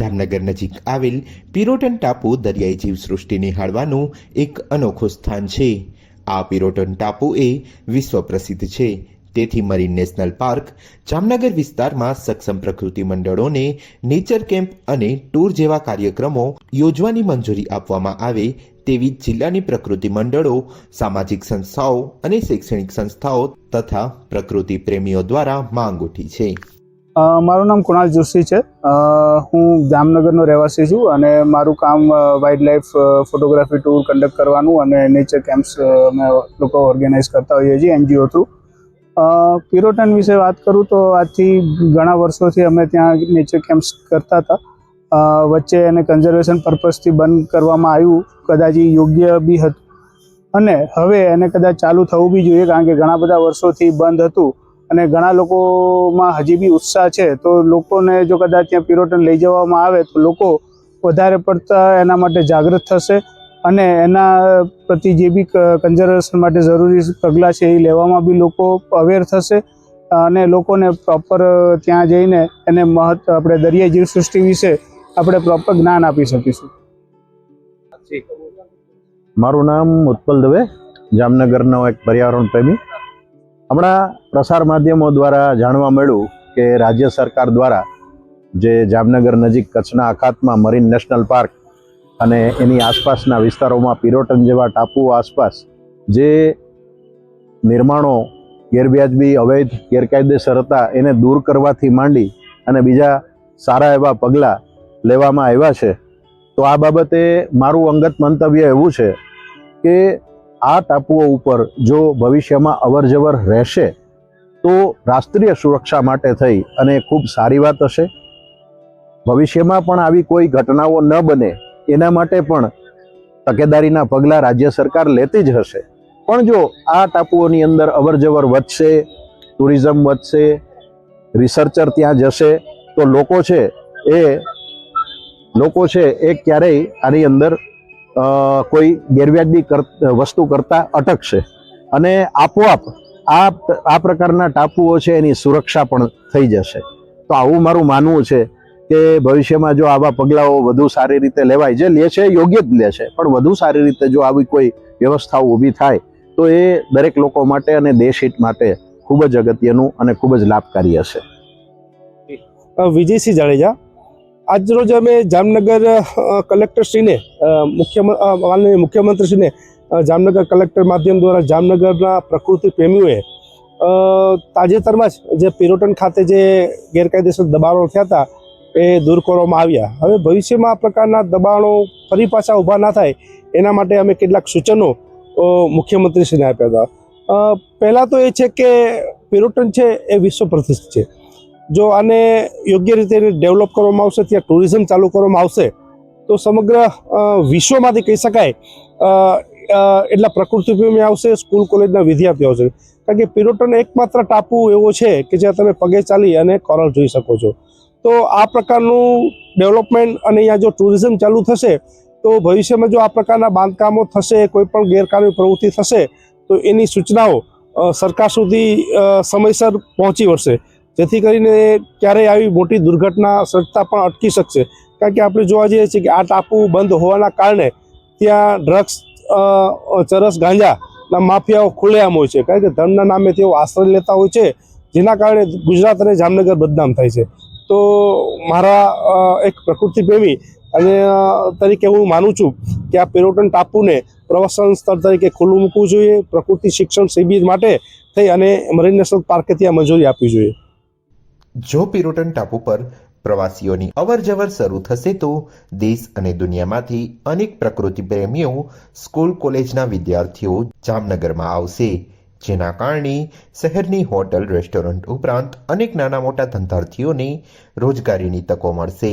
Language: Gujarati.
જામનગર નજીક આવેલ પિરોટન ટાપુ દરિયાઈ જીવસૃષ્ટિ નિહાળવાનું એક અનોખું સ્થાન છે. આ પિરોટન ટાપુ એ વિશ્વ પ્રસિદ્ધ છે. તેથી મરીન નેશનલ પાર્ક જામનગર વિસ્તારમાં સક્ષમ પ્રકૃતિ મંડળોને નેચર કેમ્પ અને ટૂર જેવા કાર્યક્રમો યોજવાની મંજૂરી આપવામાં આવે તેવી જિલ્લાની પ્રકૃતિ મંડળો, સામાજિક સંસ્થાઓ અને શૈક્ષણિક સંસ્થાઓ તથા પ્રકૃતિ પ્રેમીઓ દ્વારા માંગ ઉઠી છે. મારું નામ કુણાલ જોશી છે. હું જામનગરનો રહેવાસી છું અને મારું કામ wild life photography tour conduct કરવાનું અને નેચર કેમ્પ્સ અમે લોકો ઓર્ગેનાઇઝ કરતા હોઈએ છીએ એનજીઓ થ્રુ. પિરોટન વિશે વાત કરું તો આજથી ઘણા વર્ષોથી અમે ત્યાં નેચર કેમ્પ્સ કરતા હતા. વચ્ચે એને કન્ઝર્વેશન પર્પઝથી બંધ કરવામાં આવ્યું. કદાચ યોગ્ય બી હતું. અને હવે એને કદાચ ચાલુ થવું બી જોઈએ કારણ કે ઘણા બધા વર્ષોથી બંધ હતું. અને ઘણા લોકોમાં હજી બી ઉત્સાહ છે, તો લોકોને જો કદાચ ત્યાં પિરોટન લઈ જવામાં આવે, તો લોકો વધારે પડતા એના માટે જાગૃત થશે અને એના પ્રતિ જે બી કન્ઝર્વેશન માટે જરૂરી પગલાં છે એ લેવામાં બી લોકો અવેર થશે અને લોકોને પ્રોપર ત્યાં જઈને એને મહત્વ, આપણે દરિયાઈ જીવસૃષ્ટિ વિશે આપણે પ્રોપર જ્ઞાન આપી શકીશું. મારું નામ ઉત્પલ દવે, જામનગરનો એક પર્યાવરણ પ્રેમી. હમણાં પ્રસાર માધ્યમો દ્વારા જાણવા મળ્યું કે રાજ્ય સરકાર દ્વારા જે જામનગર નજીક કચ્છના અખાતમાં મરીન નેશનલ પાર્ક અને એની આસપાસના વિસ્તારોમાં પિરોટન જેવા ટાપુઓ આસપાસ જે નિર્માણો ગેરવ્યાજબી, અવૈધ, ગેરકાયદેસર હતા, એને દૂર કરવાથી માંડી અને બીજા સારા એવા પગલાં લેવામાં આવ્યા છે. તો આ બાબતે મારું અંગત મંતવ્ય એવું છે કે આ ટાપુઓ ઉપર જો ભવિષ્યમાં અવરજવર રહેશે, તો રાષ્ટ્રીય સુરક્ષા માટે થઈ અને ખૂબ સારી વાત હશે. ભવિષ્યમાં પણ આવી કોઈ ઘટનાઓ ન બને, એના માટે પણ તકેદારીના પગલાં રાજ્ય સરકાર લેતી જ હશે. પણ જો આ ટાપુઓની અંદર અવરજવર વધશે, ટુરિઝમ વધશે, રિસર્ચર ત્યાં જશે, તો લોકો છે એ, લોકો છે એ ક્યારેય આની અંદર કોઈ ગેરવ્યાજબી વસ્તુ કરતાં અટકશે. અને આપોઆપ આ આ પ્રકારના ટાપુઓ છે એની સુરક્ષા પણ થઈ જશે. તો આવું મારું માનવું છે કે ભવિષ્યમાં જો આવા પગલાઓ વધુ સારી રીતે લેવાય, જે લે છે, યોગ્ય જ લે છે, પણ વધુ સારી રીતે જો આવી કોઈ વ્યવસ્થાઓ ઊભી થાય, તો એ દરેક લોકો માટે અને દેશ હિત માટે ખૂબ જ અગત્યનું અને ખૂબ જ લાભકારી હશે. વિજયસિંહ જાડેજા આજરોજ અમે જામનગર કલેક્ટરશ્રીને મુખ્ય માનનીય મુખ્યમંત્રીશ્રીને જામનગર કલેક્ટર માધ્યમ દ્વારા જામનગરના પ્રકૃતિ પ્રેમીઓએ તાજેતરમાં જ જે પિરોટન ખાતે જે ગેરકાયદેસર દબાણો થયા હતા, એ દૂર કરવામાં આવ્યા. હવે ભવિષ્યમાં આ પ્રકારના દબાણો ફરી પાછા ઊભા ના થાય, એના માટે અમે કેટલાક સૂચનો મુખ્યમંત્રીશ્રીને આપ્યા હતા. પહેલાં તો એ છે કે પિરોટન છે એ વિશ્વ પ્રસિદ્ધ છે. જો આને યોગ્ય રીતે ડેવલપ કરવામાં આવશે, ત્યાં ટુરિઝમ ચાલુ કરવામાં આવશે, તો સમગ્ર વિશ્વમાંથી કહી શકાય એટલા પ્રકૃતિ પ્રેમી આવશે, સ્કૂલ, કોલેજના વિદ્યાર્થીઓ આવશે. કારણ કે પિરોટન એકમાત્ર ટાપુ એવો છે કે જ્યાં તમે પગે ચાલી અને કોરલ જોઈ શકો છો. તો આ પ્રકારનું ડેવલપમેન્ટ અને અહીંયા જો ટુરિઝમ ચાલુ થશે, તો ભવિષ્યમાં જો આ પ્રકારના બાંધકામો થશે, કોઈ પણ ગેરકાનૂની પ્રવૃત્તિ થશે, તો એની સૂચનાઓ સરકાર સુધી સમયસર પહોંચી વળશે. જેથી કરીને ક્યારેય આવી મોટી દુર્ઘટના સર્જતા પણ અટકી શકશે. કારણ કે આપણે જોવા જઈએ છીએ કે આ ટાપુ બંધ હોવાના કારણે ત્યાં ડ્રગ્સ ચરસ ગાંજાના માફિયાઓ ખુલ્લેઆમ હોય છે. કારણ કે ધર્મના નામે તેઓ આશ્રય લેતા હોય છે, જેના કારણે ગુજરાત અને જામનગર બદનામ થાય છે. તો મારા એક પ્રકૃતિ પ્રેમી અને તરીકે હું માનું છું કે આ પેરોટન ટાપુને પ્રવાસન સ્થળ તરીકે ખુલ્લું મૂકવું જોઈએ, પ્રકૃતિ શિક્ષણ શિબિર માટે થઈ અને મરીન નેશનલ પાર્કે ત્યાં મંજૂરી આપવી જોઈએ. જો પિરોટન ટાપુ પર પ્રવાસીઓની અવરજવર શરૂ થશે તો દેશ અને દુનિયામાંથી અનેક પ્રકૃતિ પ્રેમીઓ સ્કૂલ કોલેજના વિદ્યાર્થીઓ જામનગરમાં આવશે. જેના કારણે શહેરની હોટલ, રેસ્ટોરન્ટ ઉપરાંત અનેક નાના મોટા ધંધાર્થીઓને રોજગારીની તકો મળશે.